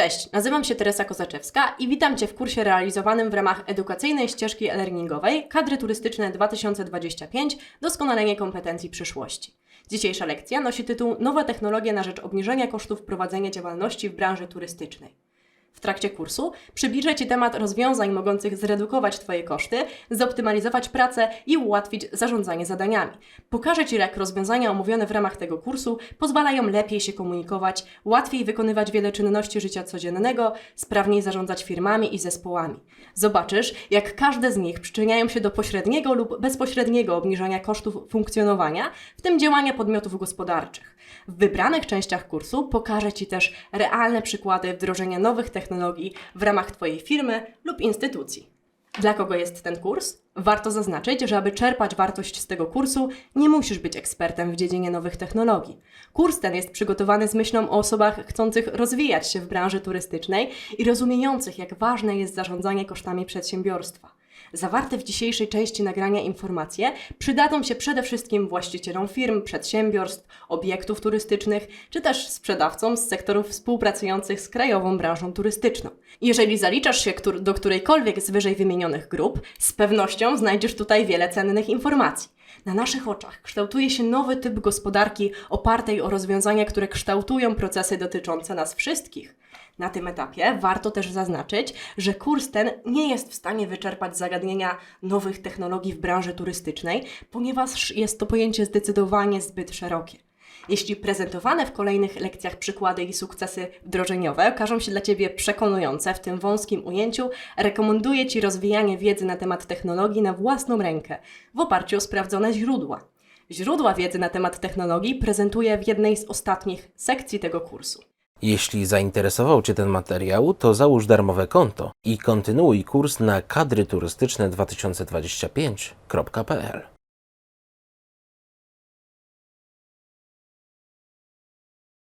Cześć, nazywam się Teresa Kozaczewska i witam Cię w kursie realizowanym w ramach edukacyjnej ścieżki e-learningowej Kadry Turystyczne 2025 Doskonalenie kompetencji przyszłości. Dzisiejsza lekcja nosi tytuł Nowe technologie na rzecz obniżenia kosztów prowadzenia działalności w branży turystycznej. W trakcie kursu przybliżę Ci temat rozwiązań mogących zredukować Twoje koszty, zoptymalizować pracę i ułatwić zarządzanie zadaniami. Pokażę Ci, jak rozwiązania omówione w ramach tego kursu pozwalają lepiej się komunikować, łatwiej wykonywać wiele czynności życia codziennego, sprawniej zarządzać firmami i zespołami. Zobaczysz, jak każde z nich przyczyniają się do pośredniego lub bezpośredniego obniżania kosztów funkcjonowania, w tym działania podmiotów gospodarczych. W wybranych częściach kursu pokażę Ci też realne przykłady wdrożenia nowych technologii w ramach Twojej firmy lub instytucji. Dla kogo jest ten kurs? Warto zaznaczyć, że aby czerpać wartość z tego kursu, nie musisz być ekspertem w dziedzinie nowych technologii. Kurs ten jest przygotowany z myślą o osobach chcących rozwijać się w branży turystycznej i rozumiejących, jak ważne jest zarządzanie kosztami przedsiębiorstwa. Zawarte w dzisiejszej części nagrania informacje przydadzą się przede wszystkim właścicielom firm, przedsiębiorstw, obiektów turystycznych, czy też sprzedawcom z sektorów współpracujących z krajową branżą turystyczną. Jeżeli zaliczasz się do którejkolwiek z wyżej wymienionych grup, z pewnością znajdziesz tutaj wiele cennych informacji. Na naszych oczach kształtuje się nowy typ gospodarki opartej o rozwiązania, które kształtują procesy dotyczące nas wszystkich. Na tym etapie warto też zaznaczyć, że kurs ten nie jest w stanie wyczerpać zagadnienia nowych technologii w branży turystycznej, ponieważ jest to pojęcie zdecydowanie zbyt szerokie. Jeśli prezentowane w kolejnych lekcjach przykłady i sukcesy wdrożeniowe okażą się dla Ciebie przekonujące w tym wąskim ujęciu, rekomenduję Ci rozwijanie wiedzy na temat technologii na własną rękę, w oparciu o sprawdzone źródła. Źródła wiedzy na temat technologii prezentuję w jednej z ostatnich sekcji tego kursu. Jeśli zainteresował Cię ten materiał, to załóż darmowe konto i kontynuuj kurs na kadryturystyczne2025.pl.